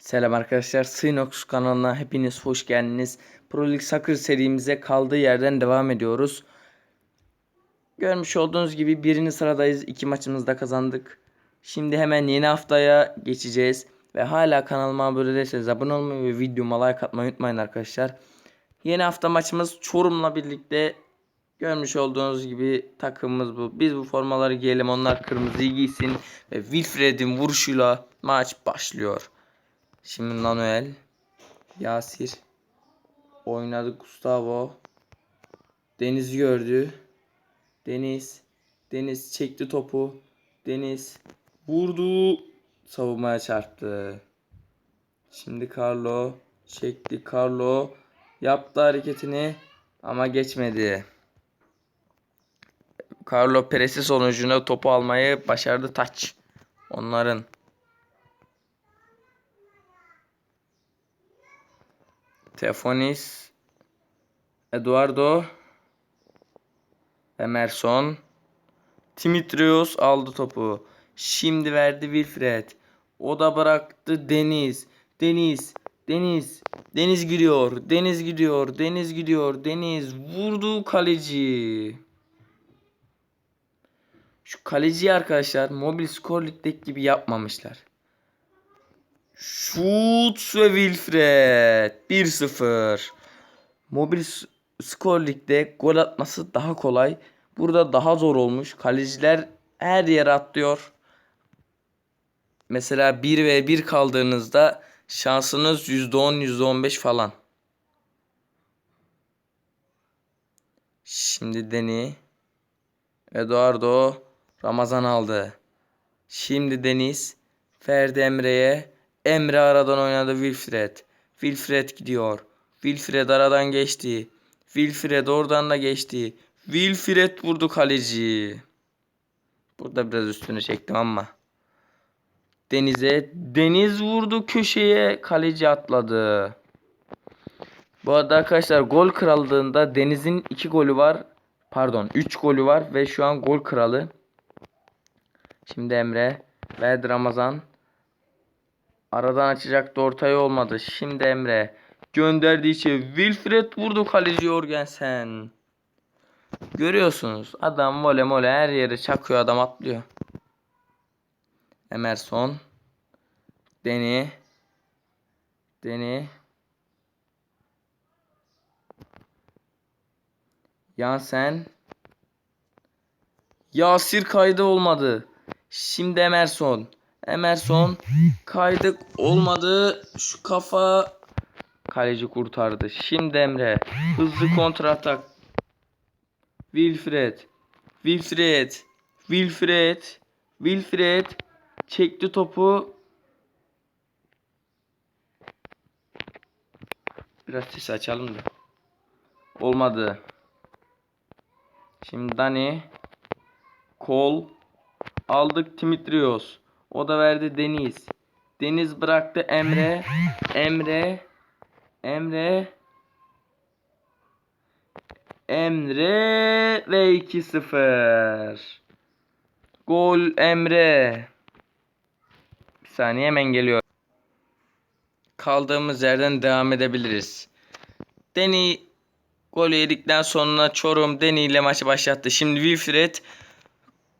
Selam arkadaşlar. Synox kanalına hepiniz hoş geldiniz. Pro League Soccer serimize kaldığı yerden devam ediyoruz. Görmüş olduğunuz gibi birinci sıradayız. İki maçımızda kazandık. Şimdi hemen yeni haftaya geçeceğiz. Ve hala kanalıma abone değilseniz abone olmayı ve videoma like atmayı unutmayın arkadaşlar. Yeni hafta maçımız Çorum'la birlikte görmüş olduğunuz gibi takımımız bu. Biz bu formaları giyelim onlar kırmızıyı giysin. Ve Wilfred'in vuruşuyla maç başlıyor. Şimdi Manuel. Yasir. Oynadı Gustavo. Deniz gördü. Deniz. Deniz çekti topu. Deniz vurdu. Savunmaya çarptı. Şimdi Carlo çekti. Carlo yaptı hareketini ama geçmedi. Carlo presi sonucunda topu almayı başardı taç. Onların Tefonis, Eduardo, Emerson, Dimitrios aldı topu. Şimdi verdi Wilfred. O da bıraktı Deniz. Deniz, Deniz, Deniz gidiyor. Deniz gidiyor. Deniz gidiyor. Deniz vurdu kaleci. Şu kaleciyi arkadaşlar Mobil Skor Lig'deki gibi yapmamışlar. Şut ve Wilfred 1-0. Mobil Skor Lig'de gol atması daha kolay. Burada daha zor olmuş. Kaleciler her yere atlıyor. Mesela 1 ve 1 kaldığınızda şansınız %10 %15 falan. Şimdi Deni. Eduardo Ramazan aldı. Şimdi Deniz Ferdi Emre'ye. Emre aradan oynadı Wilfred. Wilfred gidiyor. Wilfred aradan geçti. Wilfred oradan da geçti. Wilfred vurdu kaleci. Burada biraz üstünü çektim ama. Deniz'e. Deniz vurdu köşeye. Kaleci atladı. Bu arada arkadaşlar gol krallığında Deniz'in 2 golü var. Pardon 3 golü var ve şu an gol kralı. Şimdi Emre. Verdi Ramazan. Aradan açacaktı ortaya olmadı. Şimdi Emre. Gönderdi içe. Wilfred vurdu kaleci Jorgensen. Görüyorsunuz. Adam vole mole her yere çakıyor adam atlıyor. Emerson. Deni. Deni. Yansen. Yasir kaydı olmadı. Şimdi Emerson. Emerson kaydık olmadı. Şu kafa kaleci kurtardı. Şimdi Emre hızlı kontratak. Wilfred. Wilfred. Wilfred. Wilfred çekti topu. Biraz ses açalım da. Olmadı. Şimdi Dani. Kol. Aldık Dimitrios. O da verdi Deniz. Deniz bıraktı Emre. Emre. Emre. Emre ve 2-0. Gol Emre. Bir saniye hemen geliyor. Kaldığımız yerden devam edebiliriz. Deni gol yedikten sonra Çorum Deni ile maçı başlattı. Şimdi Wilfred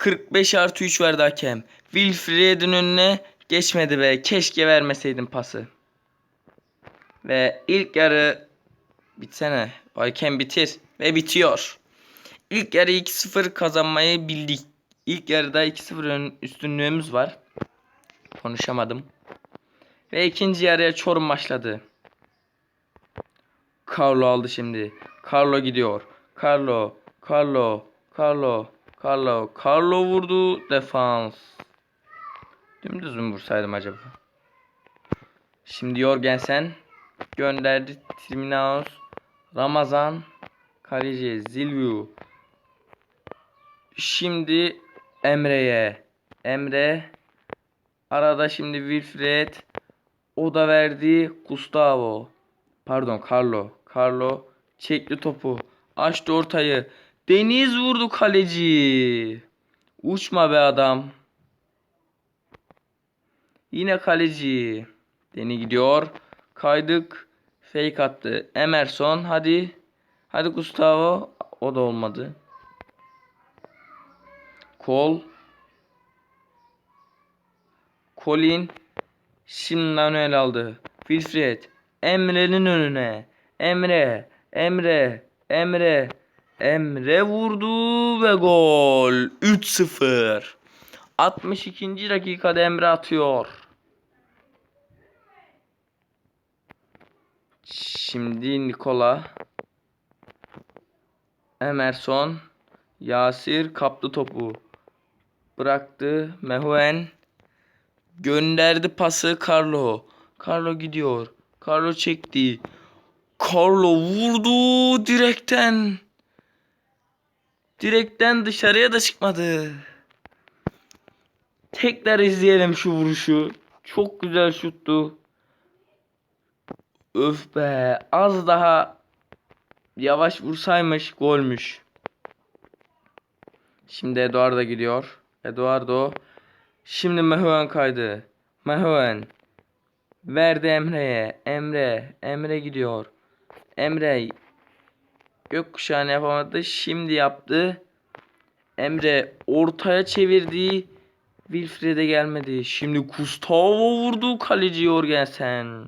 45 artı 3 verdi hakem. Wilfred'in önüne geçmedi be. Keşke vermeseydim pası. Ve ilk yarı bitsene. Hakem bitir. Ve bitiyor. İlk yarı 2-0 kazanmayı bildik. İlk yarıda 2-0 ön- üstünlüğümüz var. Konuşamadım. Ve ikinci yarıya Çorum başladı. Carlo aldı şimdi. Carlo gidiyor. Carlo, Carlo, Carlo, Carlo, Carlo vurdu. Defans. Dümdüz mü vursaydım acaba? Şimdi Jorgensen gönderdi. Triminaus, Ramazan, Kaleci, Zilviu. Şimdi Emre'ye. Emre arada şimdi Wilfred o da verdi Gustavo. Pardon Carlo. Carlo çekti topu. Açtı ortayı. Deniz vurdu kaleci. Uçma be adam. Yine kaleci. Deni gidiyor. Kaydık. Fake attı. Emerson hadi. Hadi Gustavo. O da olmadı. Kol. Colin. Şimdi Manuel aldı. Wilfred. Emre'nin önüne. Emre. Emre. Emre. Emre vurdu ve gol. 3-0. 62. dakikada Emre atıyor. Şimdi Nikola. Emerson. Yasir kaptı topu. Bıraktı. Mehuen. Gönderdi pası Carlo. Carlo gidiyor. Carlo çekti. Carlo vurdu direkten. Direkten dışarıya da çıkmadı. Tekrar izleyelim şu vuruşu. Çok güzel şuttu. Öf be. Az daha yavaş vursaymış golmüş. Şimdi Eduardo gidiyor. Eduardo. Şimdi Mehuen kaydı. Mehuen. Verdi Emre'ye. Emre. Emre gidiyor. Emre. Gökkuşağını yapamadı. Şimdi yaptı. Emre ortaya çevirdi. Wilfred'e gelmedi. Şimdi Gustavo vurdu kaleci Jorgensen.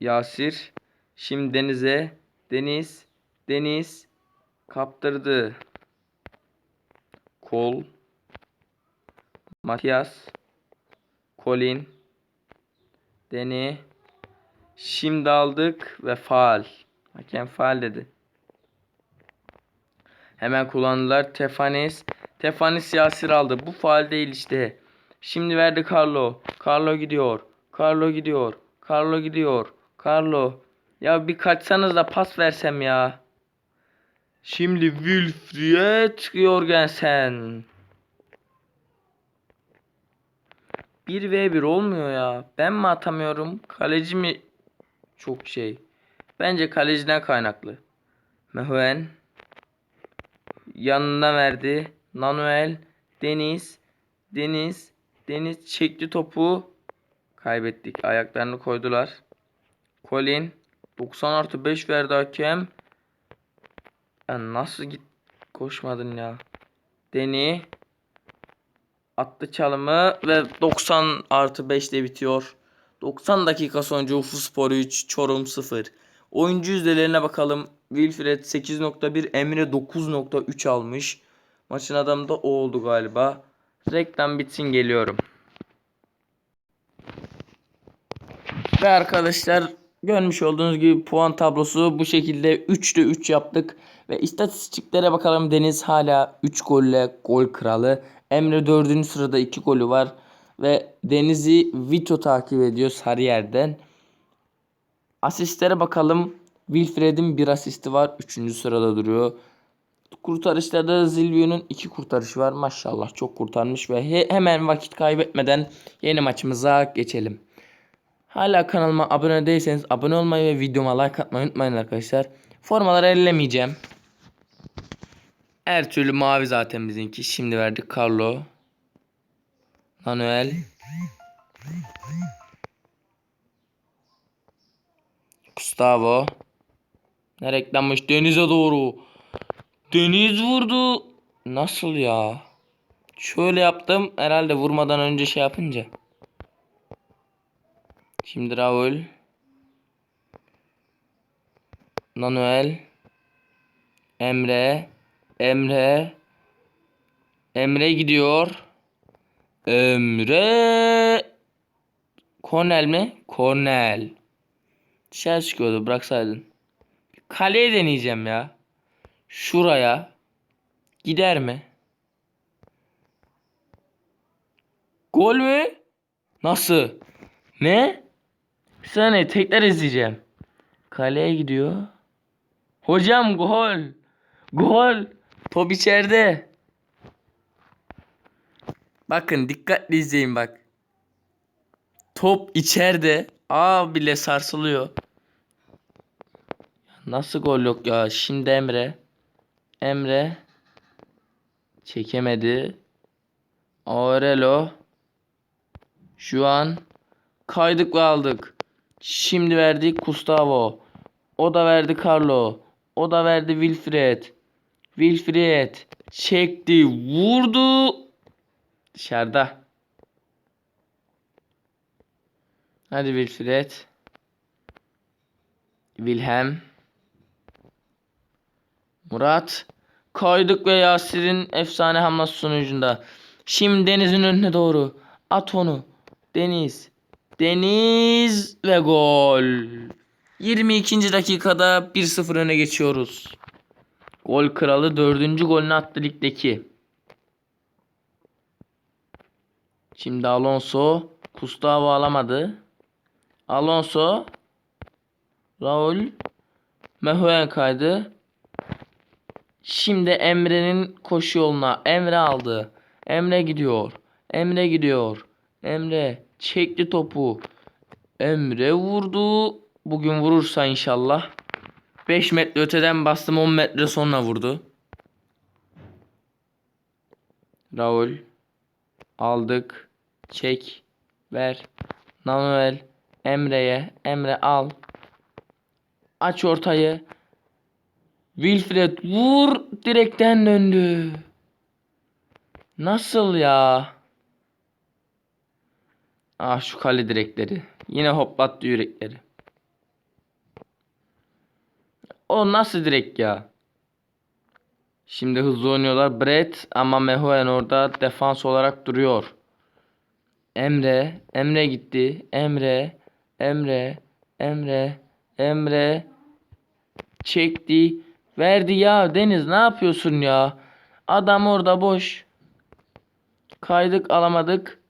Yasir. Şimdi Deniz'e. Deniz. Deniz. Kaptırdı. Kol. Matias. Colin. Deni. Şimdi aldık ve faal. Hakem faal dedi. Hemen kullandılar. Tefanis. Tefanis Yasir aldı. Bu faal değil işte. Şimdi verdi Carlo. Carlo gidiyor. Carlo gidiyor. Carlo gidiyor. Carlo. Ya bir kaçsanız da pas versem ya. Şimdi Wilfried Jorgensen. 1v1 olmuyor ya. Ben mi atamıyorum? Kaleci mi çok şey? Bence kaleciden kaynaklı. Mehuen yanına verdi. Nanuel, Deniz, Deniz, Deniz çekti topu. Kaybettik. Ayaklarını koydular. Colin 90 artı 5 verdi hakem. Ya nasıl git koşmadın ya? Deni attı çalımı ve 90 artı 5 ile bitiyor. 90 dakika sonucu Ufuk Spor 3, Çorum 0. Oyuncu yüzdelerine bakalım. Wilfred 8.1, Emre 9.3 almış. Maçın adamı da o oldu galiba. Reklam bitsin geliyorum. Ve arkadaşlar görmüş olduğunuz gibi puan tablosu bu şekilde 3'te 3 yaptık. Ve istatistiklere bakalım. Deniz hala 3 golle gol kralı. Emre 4. sırada 2 golü var. Ve Deniz'i Vito takip ediyor Sarıyer'den. Asistlere bakalım. Wilfred'in bir asisti var. 3. sırada duruyor. Kurtarışlarda Zilvio'nun 2 kurtarışı var. Maşallah çok kurtarmış ve he- hemen vakit kaybetmeden yeni maçımıza geçelim. Hala kanalıma abone değilseniz abone olmayı ve videoma like atmayı unutmayın arkadaşlar. Formaları ellemeyeceğim. Her türlü mavi zaten bizimki. Şimdi verdik Carlo. Manuel. Gustavo. Ne reklammış? Denize doğru. Deniz vurdu. Nasıl ya? Şöyle yaptım. Herhalde vurmadan önce şey yapınca. Şimdi Raul. Manuel. Emre. Emre. Emre gidiyor. Emre. Kornel mi? Kornel. Dışarı çıkıyordu bıraksaydın. Kaleye deneyeceğim ya. Şuraya. Gider mi? Gol mü? Nasıl? Ne? Bir saniye tekrar izleyeceğim. Kaleye gidiyor. Hocam gol. Gol. Top içeride. Bakın dikkatli izleyin bak. Top içeride. Aa bile sarsılıyor. Nasıl gol yok ya? Şimdi Emre. Emre çekemedi. Aurelo. Şu an kaydık ve aldık. Şimdi verdik Gustavo. O da verdi Carlo. O da verdi Wilfred. Wilfred çekti, vurdu. Dışarıda. Hadi Wilfred. Wilhelm. Murat. Kaydık ve Yasir'in efsane hamlası sonucunda. Şimdi Deniz'in önüne doğru. At onu. Deniz. Deniz ve gol. 22. dakikada 1-0 öne geçiyoruz. Gol kralı 4. golünü attı ligdeki. Şimdi Alonso Gustavo alamadı. Alonso Raul Mehuen kaydı. Şimdi Emre'nin koşu yoluna. Emre aldı. Emre gidiyor. Emre gidiyor. Emre çekti topu. Emre vurdu. Bugün vurursa inşallah. 5 metre öteden bastım 10 metre sonra vurdu. Raul aldık. Çek. Ver. Manuel Emre'ye. Emre al. Aç ortayı. Wilfred vur direkten döndü. Nasıl ya? Ah şu kale direkleri. Yine hoplattı yürekleri. O nasıl direk ya? Şimdi hızlı oynuyorlar. Brett ama Mehuen orada defans olarak duruyor. Emre, Emre gitti. Emre, Emre, Emre, Emre çekti. Verdi ya Deniz ne yapıyorsun ya? Adam orada boş. Kaydık alamadık.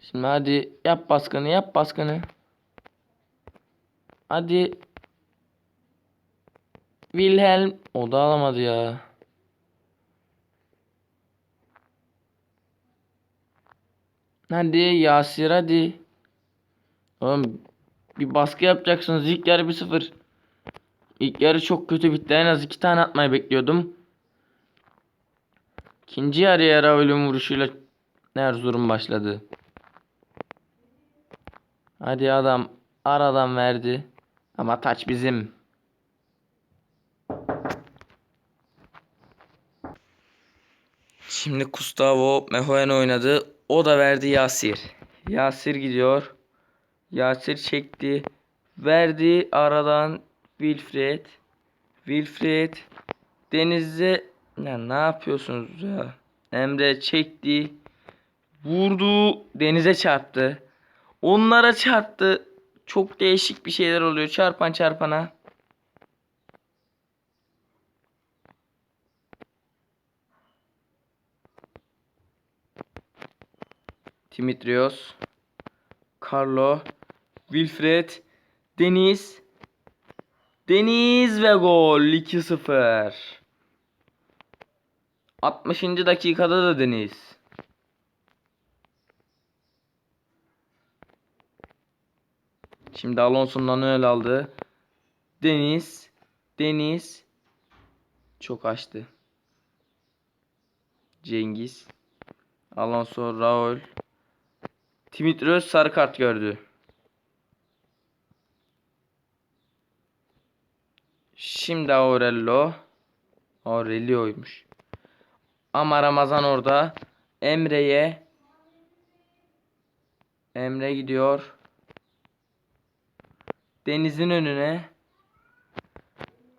Şimdi hadi yap baskını yap baskını. Hadi. Wilhelm o da alamadı ya. Hadi Yasir hadi. Oğlum bir baskı yapacaksınız. İlk yarı 1-0. İlk yarı çok kötü bitti. En az iki tane atmayı bekliyordum. İkinci yarıya Raul'ün vuruşuyla Erzurum başladı. Hadi adam aradan verdi. Ama taç bizim. Şimdi Gustavo Mehuen oynadı. O da verdi Yasir. Yasir gidiyor. Yasir çekti. Verdi aradan Wilfred. Wilfred. Deniz'e ya ne yapıyorsunuz ya? Emre çekti. Vurdu. Denize çarptı. Onlara çarptı. Çok değişik bir şeyler oluyor. Çarpan çarpana. Dimitrios. Carlo. Wilfred. Deniz. Deniz ve gol 2-0. 60. dakikada da Deniz. Şimdi Alonso'ndan öyle aldı. Deniz. Deniz. Çok açtı. Cengiz. Alonso, Raul. Dimitrios sarı kart gördü. Şimdi Aurelio. Aurelio'ymuş. Ama Ramazan orada. Emre'ye. Emre gidiyor. Deniz'in önüne.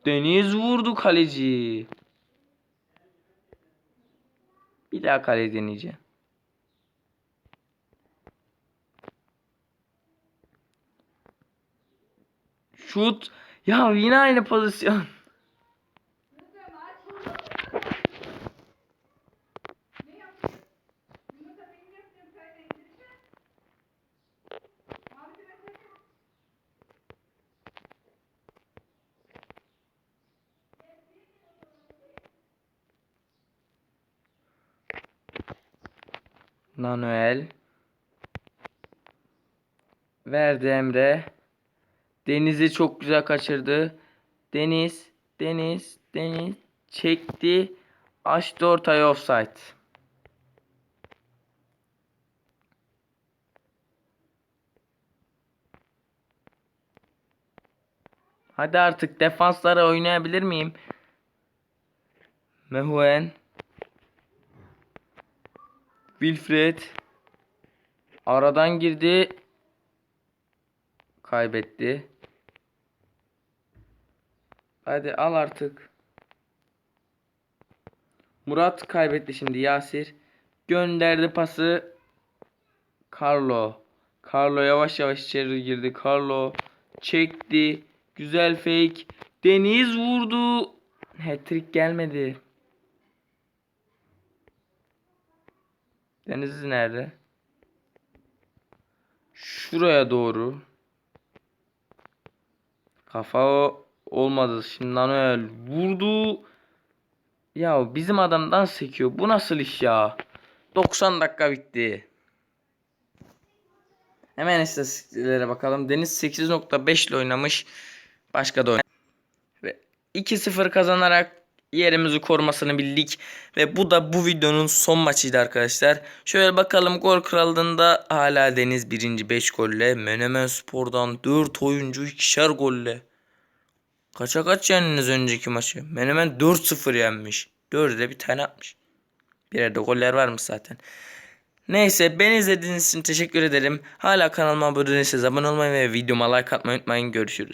Deniz vurdu kaleci. Bir daha kale deneyeceğim. Şut. Ya yine aynı pozisyon. Manuel. Verdi Emre. Deniz'i çok güzel kaçırdı. Deniz, Deniz, Deniz çekti. Açtı ortaya offside. Hadi artık defanslara oynayabilir miyim? Mehuen. Wilfred. Aradan girdi. Kaybetti. Hadi al artık. Murat kaybetti şimdi Yasir. Gönderdi pası. Carlo. Carlo yavaş yavaş içeri girdi. Carlo çekti. Güzel fake. Deniz vurdu. Hat-trick gelmedi. Deniz nerede? Şuraya doğru. Kafa o- olmadı. Şimdi Manuel vurdu. Ya bizim adamdan sekiyor. Bu nasıl iş ya? 90 dakika bitti. Hemen istatistiklere bakalım. Deniz 8.5 ile oynamış. Başka da oynamış. Ve 2-0 kazanarak yerimizi korumasını bildik. Ve bu da bu videonun son maçıydı arkadaşlar. Şöyle bakalım gol krallığında hala Deniz 1. 5 golle. Menemen Spor'dan 4 oyuncu ikişer golle. Kaça kaç yendiniz önceki maçı? Menemen 4-0 yenmiş. 4'de bir tane atmış. Bir yerde goller varmış zaten. Neyse beni izlediğiniz için teşekkür ederim. Hala kanalıma abone değilseniz abone olmayı ve videoma like atmayı unutmayın. Görüşürüz.